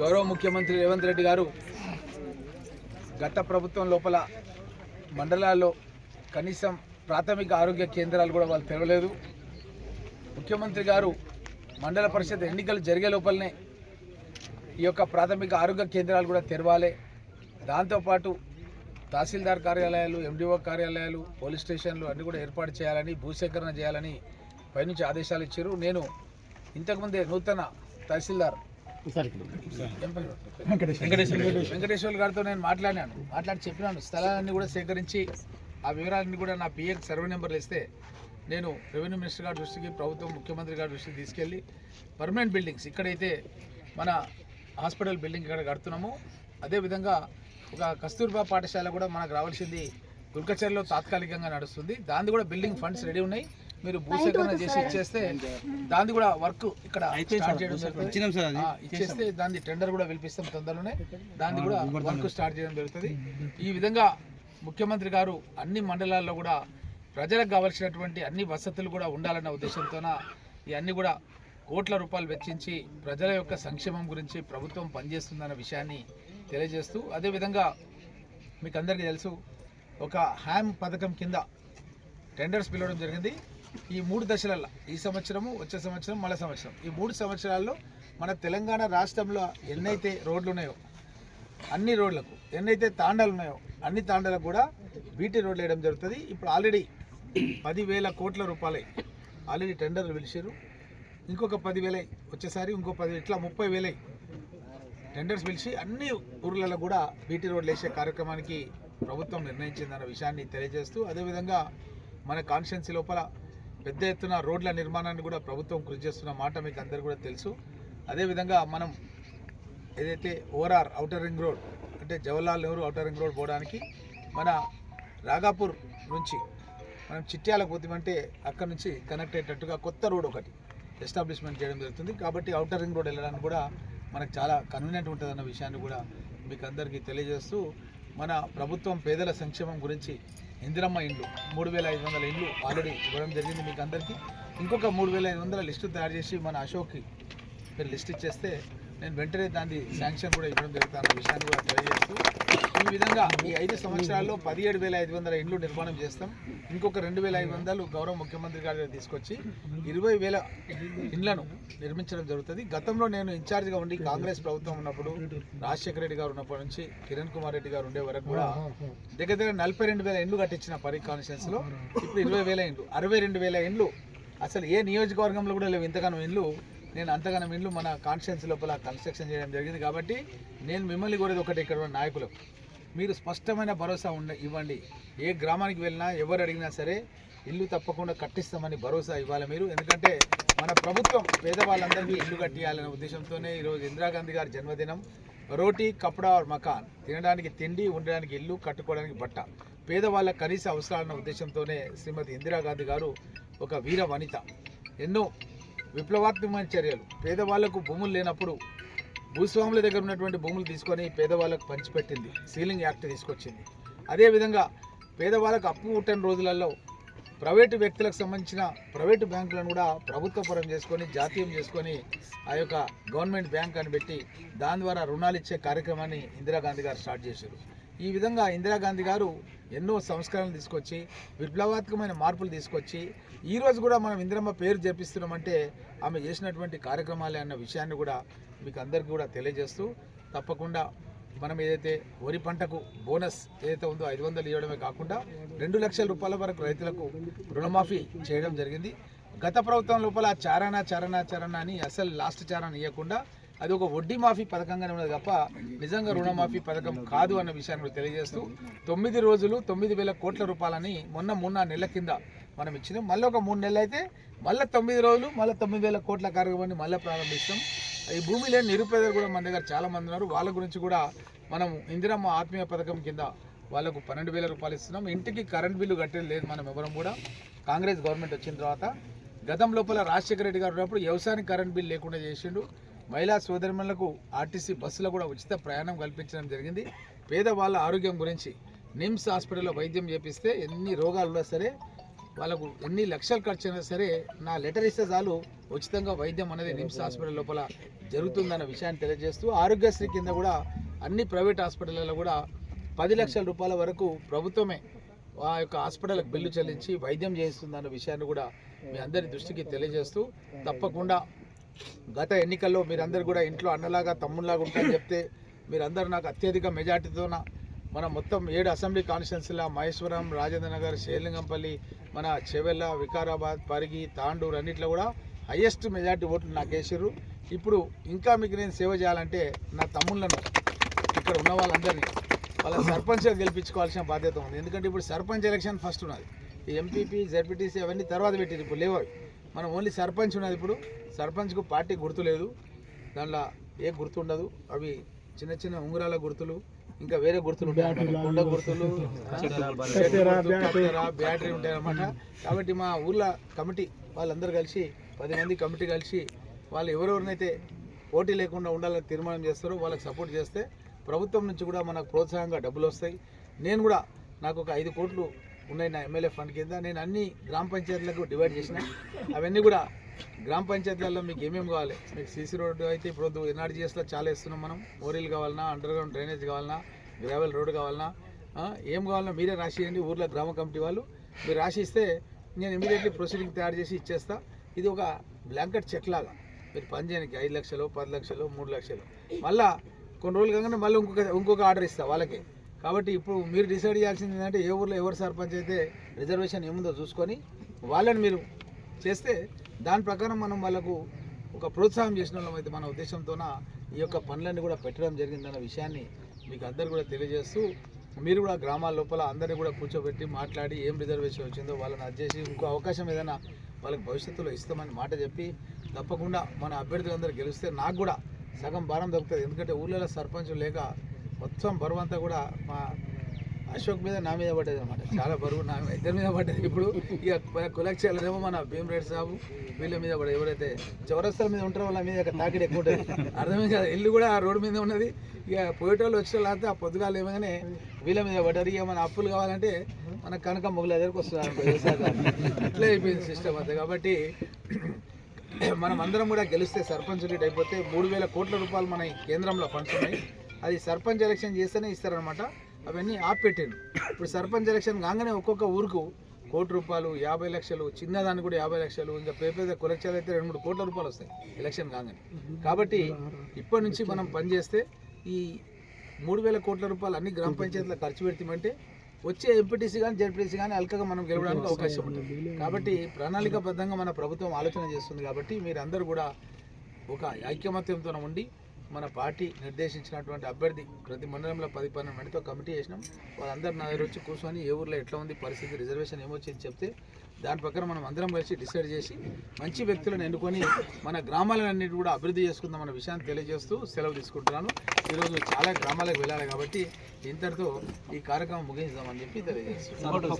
గౌరవ ముఖ్యమంత్రి రేవంత్ రెడ్డి గారు గత ప్రభుత్వం లోపల మండలాల్లో కనీసం ప్రాథమిక ఆరోగ్య కేంద్రాలు కూడా వాళ్ళు తెరవలేదు. ముఖ్యమంత్రి గారు మండల పరిషత్ ఎన్నికలు జరిగే లోపలనే ఈ యొక్క ప్రాథమిక ఆరోగ్య కేంద్రాలు కూడా తెరవాలి. దాంతోపాటు తహసీల్దార్ కార్యాలయాలు ఎండిఓ కార్యాలయాలు పోలీస్ స్టేషన్లు అన్నీ కూడా ఏర్పాటు చేయాలని భూసేకరణ చేయాలని పైనుంచి ఆదేశాలు ఇచ్చారు. నేను ఇంతకుముందే నూతన తహసీల్దార్? వెంకటేశ్వర. గారితో నేను మాట్లాడినాను. మాట్లాడి చెప్పినాను. స్థలాలన్నీ కూడా సేకరించి ఆ వివరాలన్నీ కూడా నా పిఎక్ సర్వే నెంబర్లు ఇస్తే నేను రెవెన్యూ మినిస్టర్ గారి దృష్టికి ప్రభుత్వం ముఖ్యమంత్రి గారి దృష్టికి తీసుకెళ్ళి పర్మనెంట్ బిల్డింగ్స్ ఇక్కడైతే మన హాస్పిటల్ బిల్డింగ్ ఇక్కడ కడుతున్నాము. అదేవిధంగా ఒక కస్తూర్బా పాఠశాల కూడా మనకు రావాల్సింది దుర్గచర్లో తాత్కాలికంగా నడుస్తుంది. దాని కూడా బిల్డింగ్ ఫండ్స్ రెడీ ఉన్నాయి. మీరు భూసేకరణ చేసి ఇచ్చేస్తే దాన్ని కూడా వర్క్ ఇక్కడ స్టార్ట్ చేయడం జరుగుతుంది. ఆ, ఇచ్చేస్తే దాన్ని టెండర్ కూడా పిలిపిస్తాం తొందరలోనే. దాన్ని కూడా వర్క్ స్టార్ట్ చేయడం జరుగుతుంది. ఈ విధంగా ముఖ్యమంత్రి గారు అన్ని మండలాల్లో కూడా ప్రజలకు కావాల్సినటువంటి అన్ని వసతులు కూడా ఉండాలన్న ఉద్దేశంతోన ఈ అన్ని కూడా కోట్ల రూపాయలు వెచ్చించి ప్రజల యొక్క సంక్షేమం గురించి ప్రభుత్వం పనిచేస్తుందన్న విషయాన్ని తెలియజేస్తూ అదేవిధంగా మీకు అందరికీ తెలుసు ఒక హ్యామ్ పథకం కింద టెండర్స్ పిలవడం జరిగింది. ఈ మూడు దశలలో ఈ సంవత్సరము వచ్చే సంవత్సరం మళ్ళీ సంవత్సరం. ఈ మూడు సంవత్సరాల్లో మన తెలంగాణ రాష్ట్రంలో ఎన్నైతే రోడ్లు ఉన్నాయో అన్ని రోడ్లకు ఎన్నైతే తాండాలు ఉన్నాయో అన్ని తాండాలకు కూడా బీటీ రోడ్లు వేయడం జరుగుతుంది. ఇప్పుడు ఆల్రెడీ పదివేల కోట్ల రూపాయలే ఆల్రెడీ టెండర్లు పిలిచారు ఇంకొక పదివేలై వచ్చేసారి ఇంకో పది ఇట్లా ముప్పై వేలై టెండర్స్ పిలిచి అన్ని ఊర్లలో కూడా బీటీ రోడ్లు వేసే కార్యక్రమానికి ప్రభుత్వం నిర్ణయించిందన్న విషయాన్ని తెలియజేస్తూ అదేవిధంగా మన కాన్స్టిట్యున్సీ లోపల పెద్ద ఎత్తున రోడ్ల నిర్మాణాన్ని కూడా ప్రభుత్వం కృషి చేస్తున్న మాట మీకు అందరు కూడా తెలుసు. అదేవిధంగా మనం ఏదైతే ఓఆర్ఆర్ ఔటర్ రింగ్ రోడ్ అంటే Jawaharlal Nehru outer ring road పోవడానికి మన రాగాపూర్ నుంచి మనం చిట్యాలకు పోతామంటే అక్కడ నుంచి కనెక్ట్ అయ్యేటట్టుగా కొత్త రోడ్ ఒకటి ఎస్టాబ్లిష్మెంట్ చేయడం జరుగుతుంది. కాబట్టి ఔటర్ రింగ్ రోడ్ వెళ్ళడానికి కూడా మనకు చాలా కన్వీనియంట్ ఉంటుంది అన్న విషయాన్ని కూడా మీకు అందరికీ తెలియజేస్తూ మన ప్రభుత్వం పేదల సంక్షేమం గురించి ఇందిరమ్మ ఇండ్లు మూడు వేల ఐదు వందల ఇండ్లు ఆల్రెడీ ఇవ్వడం జరిగింది మీకు అందరికీ ఇంకొక మూడు వేల ఐదు వందల లిస్టు తయారు చేసి మన అశోక్కి మీరు లిస్ట్ ఇచ్చేస్తే నేను వెంటనే దాన్ని శాంక్షన్ కూడా ఇవ్వడం జరుగుతుంది విషయాన్ని కూడా తెలియజేస్తూ ఈ విధంగా ఈ ఐదు సంవత్సరాల్లో పదిహేడు వేల ఐదు వందల ఇండ్లు నిర్మాణం చేస్తాం. ఇంకొక రెండు వేల ఐదు వందలు గౌరవ ముఖ్యమంత్రి గారి తీసుకొచ్చి ఇరవై వేల ఇండ్లను నిర్మించడం జరుగుతుంది. గతంలో నేను ఇన్ఛార్జ్గా ఉండి కాంగ్రెస్ ప్రభుత్వం ఉన్నప్పుడు రాజశేఖర రెడ్డి గారు ఉన్నప్పటి నుంచి కిరణ్ కుమార్ రెడ్డి గారు ఉండే వరకు కూడా దగ్గర దగ్గర నలభై రెండు వేల ఇండ్లు కట్టించిన పరి కాన్స్టిట్యూన్సీలో ఇప్పుడు ఇరవై వేల ఇండ్లు అరవై రెండు వేల ఇండ్లు అసలు ఏ నియోజకవర్గంలో కూడా లేవు. ఇంతగానో ఇండ్లు నేను అంతగానం ఇండ్లు మన కాన్స్టిట్యున్సీ లోపల కన్స్ట్రక్షన్ చేయడం జరిగింది కాబట్టి నేను మిమ్మల్ని కోరేది ఒకటి ఇక్కడ ఉన్న నాయకులు మీరు స్పష్టమైన భరోసా ఉండ ఇవ్వండి. ఏ గ్రామానికి వెళ్ళినా ఎవరు అడిగినా సరే ఇల్లు తప్పకుండా కట్టిస్తామని భరోసా ఇవ్వాలి మీరు. ఎందుకంటే మన ప్రభుత్వం పేదవాళ్ళందరికీ ఇల్లు కట్టియాలనే ఉద్దేశంతోనే ఈరోజు ఇందిరాగాంధీ గారి జన్మదినం. రోటీ కపడా మకాన్. తినడానికి తిండి ఉండడానికి ఇల్లు కట్టుకోవడానికి బట్ట. పేదవాళ్ళ కనీస అవసరాలన్న ఉద్దేశంతోనే శ్రీమతి ఇందిరాగాంధీ గారు ఒక వీర వనిత. ఎన్నో విప్లవాత్మకమైన చర్యలు. పేదవాళ్ళకు భూములు లేనప్పుడు భూస్వాముల దగ్గర ఉన్నటువంటి భూములు తీసుకొని పేదవాళ్ళకు పంచిపెట్టింది. సీలింగ్ యాక్ట్ తీసుకొచ్చింది. అదేవిధంగా పేదవాళ్ళకు అప్పు పుట్టని రోజులలో ప్రైవేటు వ్యక్తులకు సంబంధించిన ప్రైవేటు బ్యాంకులను కూడా ప్రభుత్వపరం చేసుకొని జాతీయం చేసుకొని ఆ యొక్క గవర్నమెంట్ బ్యాంక్ అని పెట్టి దాని ద్వారా రుణాలు ఇచ్చే కార్యక్రమాన్ని ఇందిరాగాంధీ గారు స్టార్ట్ చేశారు. ఈ విధంగా ఇందిరాగాంధీ గారు ఎన్నో సంస్కరణలు తీసుకొచ్చి విప్లవాత్మకమైన మార్పులు తీసుకొచ్చి ఈరోజు కూడా మనం ఇందిరమ్మ పేరు జపిస్తున్నామంటే ఆమె చేసినటువంటి కార్యక్రమాలే అన్న విషయాన్ని కూడా మీకు అందరికీ కూడా తెలియజేస్తూ తప్పకుండా మనం ఏదైతే వరి పంటకు బోనస్ ఏదైతే ఉందో ఐదు వందలు ఇవ్వడమే కాకుండా రెండు లక్షల రూపాయల వరకు రైతులకు రుణమాఫీ చేయడం జరిగింది. గత ప్రభుత్వం లోపల చారణ చారానా చారానా అని అసలు లాస్ట్ చారణ ఇవ్వకుండా అది ఒక వడ్డీ మాఫీ పథకంగానే ఉన్నది తప్ప నిజంగా రుణమాఫీ పథకం కాదు అన్న విషయాన్ని తెలియజేస్తూ తొమ్మిది రోజులు తొమ్మిది వేల కోట్ల రూపాయలని మొన్న మూడు నెలల కింద మనం ఇచ్చినాం. మళ్ళీ ఒక మూడు నెలలు అయితే మళ్ళీ తొమ్మిది రోజులు మళ్ళీ తొమ్మిది వేల కోట్ల కార్యక్రమాన్ని మళ్ళీ ప్రారంభిస్తాం. ఈ భూమిలో నిరుపేదలు కూడా మన దగ్గర చాలా మంది ఉన్నారు. వాళ్ళ గురించి కూడా మనం ఇందిరమ్మ ఆత్మీయ పథకం కింద వాళ్ళకు పన్నెండు వేల రూపాయలు ఇస్తున్నాం. ఇంటికి కరెంట్ బిల్లు కట్టేది లేదు మనం ఎవరం కూడా. కాంగ్రెస్ గవర్నమెంట్ వచ్చిన తర్వాత గతం లోపల రాజశేఖర రెడ్డి గారు ఉన్నప్పుడు వ్యవసాయానికి కరెంట్ బిల్ లేకుండా చేసిండు. మహిళా సోదరిమణులకు ఆర్టీసీ బస్సులో కూడా ఉచిత ప్రయాణం కల్పించడం జరిగింది. పేదవాళ్ళ ఆరోగ్యం గురించి నిమ్స్ హాస్పిటల్లో వైద్యం చేపిస్తే ఎన్ని రోగాలు ఉన్నా సరే వాళ్ళకు ఎన్ని లక్షలు ఖర్చు అయినా సరే నా లెటర్ ఇస్తే చాలు ఉచితంగా వైద్యం అనేది నిమ్స్ హాస్పిటల్ లోపల జరుగుతుందన్న విషయాన్ని తెలియజేస్తూ ఆరోగ్యశ్రీ కింద కూడా అన్ని ప్రైవేట్ హాస్పిటల్లో కూడా పది లక్షల రూపాయల వరకు ప్రభుత్వమే ఆ యొక్క హాస్పిటల్కి బిల్లు చెల్లించి వైద్యం చేయిస్తుందన్న విషయాన్ని కూడా మీ అందరి దృష్టికి తెలియజేస్తూ తప్పకుండా గత ఎన్నికల్లో మీరందరూ కూడా ఇంట్లో అన్నలాగా తమ్ముళ్ళలాగా ఉంటారని చెప్తే మీరందరూ నాకు అత్యధిక మెజార్టీతోన మన మొత్తం ఏడు అసెంబ్లీ కాన్స్టిట్యున్సీల మహేశ్వరం రాజేంద్ర నగర్ మన చెవెల్ల వికారాబాద్ పరిగి తాండూరు అన్నిట్లో కూడా హయ్యెస్ట్ మెజార్టీ ఓట్లు నాకు వేసారు ఇప్పుడు ఇంకా మీకు నేను సేవ చేయాలంటే నా తమ్ముళ్ళను ఇక్కడ ఉన్న వాళ్ళందరినీ వాళ్ళ సర్పంచ్గా గెలిపించుకోవాల్సిన బాధ్యత ఉంది. ఎందుకంటే ఇప్పుడు సర్పంచ్ ఎలక్షన్ ఫస్ట్ ఉన్నది. ఈ ఎంపీపీ జెడ్పీటీసీ అవన్నీ తర్వాత పెట్టింది ఇప్పుడు లేవు మనం ఓన్లీ సర్పంచ్ ఉన్నది ఇప్పుడు. సర్పంచ్కు పార్టీ గుర్తు లేదు. దాంట్లో ఏ గుర్తు ఉండదు. అవి చిన్న చిన్న ఉంగరాల గుర్తులు ఇంకా వేరే గుర్తులు ఉంటాయి. కొండ గుర్తులు బ్యాటరీ ఉంటాయి అన్నమాట. కాబట్టి మా ఊర్లో కమిటీ వాళ్ళందరూ కలిసి పది మంది కమిటీ కలిసి వాళ్ళు ఎవరెవరినైతే పోటీ లేకుండా ఉండాలని తీర్మానం చేస్తారో వాళ్ళకి సపోర్ట్ చేస్తే ప్రభుత్వం నుంచి కూడా మనకు ప్రోత్సాహంగా డబ్బులు వస్తాయి. నేను కూడా నాకు ఒక ఐదు కోట్లు ఉన్నాయి నా ఎమ్మెల్యే ఫండ్ కింద. నేను అన్ని గ్రామ పంచాయతీలకు డివైడ్ చేసిన. అవన్నీ కూడా గ్రామ పంచాయతీలలో మీకు ఏమేమి కావాలి? మీకు సీసీ రోడ్డు అయితే ఇప్పుడు ఎన్ఆర్జీఎస్లో చాలా ఇస్తున్నాం మనం. మోరీలు కావాలన్నా అండర్ గ్రౌండ్ డ్రైనేజ్ కావాలన్నా గ్రావెల్ రోడ్డు కావాలన్నా ఏం కావాలన్నా మీరే రాసియండి. ఊర్లో గ్రామ కమిటీ వాళ్ళు మీరు రాసి ఇస్తే నేను ఇమీడియట్లీ ప్రొసీడింగ్ తయారు చేసి ఇచ్చేస్తా. ఇది ఒక బ్లాంకెట్ చెక్ లాగా. మీరు పని చేయడానికి ఐదు లక్షలు పది లక్షలు మూడు లక్షలు. మళ్ళీ కొన్ని రోజులు కాగానే మళ్ళీ ఇంకొక ఇంకొక ఆర్డర్ ఇస్తా వాళ్ళకి. కాబట్టి ఇప్పుడు మీరు డిసైడ్ చేయాల్సింది ఏంటంటే ఏ ఊర్లో ఎవరు సర్పంచ్ అయితే రిజర్వేషన్ ఏముందో చూసుకొని వాళ్ళని మీరు చేస్తే దాని ప్రకారం మనం వాళ్ళకు ఒక ప్రోత్సాహం చేసిన వాళ్ళం అయితే మన ఉద్దేశంతోన ఈ యొక్క పనులన్నీ కూడా పెట్టడం జరిగిందన్న విషయాన్ని మీకు అందరు కూడా తెలియజేస్తూ మీరు కూడా గ్రామాల లోపల అందరినీ కూడా కూర్చోబెట్టి మాట్లాడి ఏం రిజర్వేషన్ వచ్చిందో వాళ్ళని అర్జేసి ఇంకో అవకాశం ఏదైనా వాళ్ళకి భవిష్యత్తులో ఇస్తామని మాట చెప్పి తప్పకుండా మన అభ్యర్థులందరూ గెలిస్తే నాకు కూడా సగం భారం దొరుకుతుంది. ఎందుకంటే ఊళ్ళలో సర్పంచ్ లేక మొత్తం బరువు అంతా కూడా మా అశోక్ మీద నా మీద పడ్డది అనమాట చాలా బరువు నా ఇద్దరి మీద పడ్డది. ఇప్పుడు ఇక మన కులక్షేమో మన భీమరెడ్డి సాబు వీళ్ళ మీద కూడా ఎవరైతే చౌరస్తాల మీద ఉంటారో వాళ్ళ మీద తాకిడి ఎక్కువ ఉంటుంది. అర్థమే కాదు ఇల్లు కూడా ఆ రోడ్డు మీద ఉన్నది. ఇక పోయేటోళ్ళు వచ్చిన వాళ్ళంతా ఆ పొద్దుగాలు ఏమగానే వీళ్ళ మీద పడ్డారు ఇక మన అప్పులు కావాలంటే మన కనక మొగల దగ్గరకు వస్తున్నారు అట్లే అయిపోయింది సిస్టమ్ అంతా. కాబట్టి మనం అందరం కూడా గెలిస్తే సర్పంచ్ రేట్ అయిపోతే మూడు వేల కోట్ల రూపాయలు మన కేంద్రంలో ఫండ్స్ ఉన్నాయి. అది సర్పంచ్ ఎలక్షన్ చేస్తేనే ఇస్తారనమాట అవన్నీ ఆపెట్టాను ఇప్పుడు సర్పంచ్ ఎలక్షన్ కాగానే ఒక్కొక్క ఊరుకు కోటి రూపాయలు యాభై లక్షలు చిన్నదానికి కూడా యాభై లక్షలు ఇంకా పేద పేద కులక్షాలు అయితే రెండు మూడు కోట్ల రూపాయలు వస్తాయి ఎలక్షన్ కాగానే. కాబట్టి ఇప్పటి నుంచి మనం పనిచేస్తే ఈ మూడు వేల కోట్ల రూపాయలు అన్ని గ్రామ పంచాయతీలో ఖర్చు పెడతామంటే వచ్చే ఎంపీటీసీ కానీ జెడ్పీటీసీ కానీ అల్కగా మనం గెలవడానికి అవకాశం ఉంటుంది. కాబట్టి ప్రణాళికాబద్ధంగా మన ప్రభుత్వం ఆలోచన చేస్తుంది కాబట్టి మీరందరూ కూడా ఒక ఐక్యమత్యంతో ఉండి మన పార్టీ నిర్దేశించినటువంటి అభ్యర్థి ప్రతి మండలంలో పది పన్నెండు మందితో కమిటీ చేసినాం. వాళ్ళందరూ నా దగ్గర వచ్చి కూర్చొని ఏ ఊర్లో ఎట్లా ఉంది పరిస్థితి రిజర్వేషన్ ఏమొచ్చింది చెప్తే దాని ప్రకారం మనం అందరం కలిసి డిసైడ్ చేసి మంచి వ్యక్తులను ఎన్నుకొని మన గ్రామాలన్నిటి కూడా అభివృద్ధి చేసుకుందాం అన్న విషయాన్ని తెలియజేస్తూ సెలవు తీసుకుంటున్నాను. ఈరోజు చాలా గ్రామాలకు వెళ్ళాలి కాబట్టి ఇంతటితో ఈ కార్యక్రమం ముగించుదామని చెప్పి తెలియజేస్తున్నాను.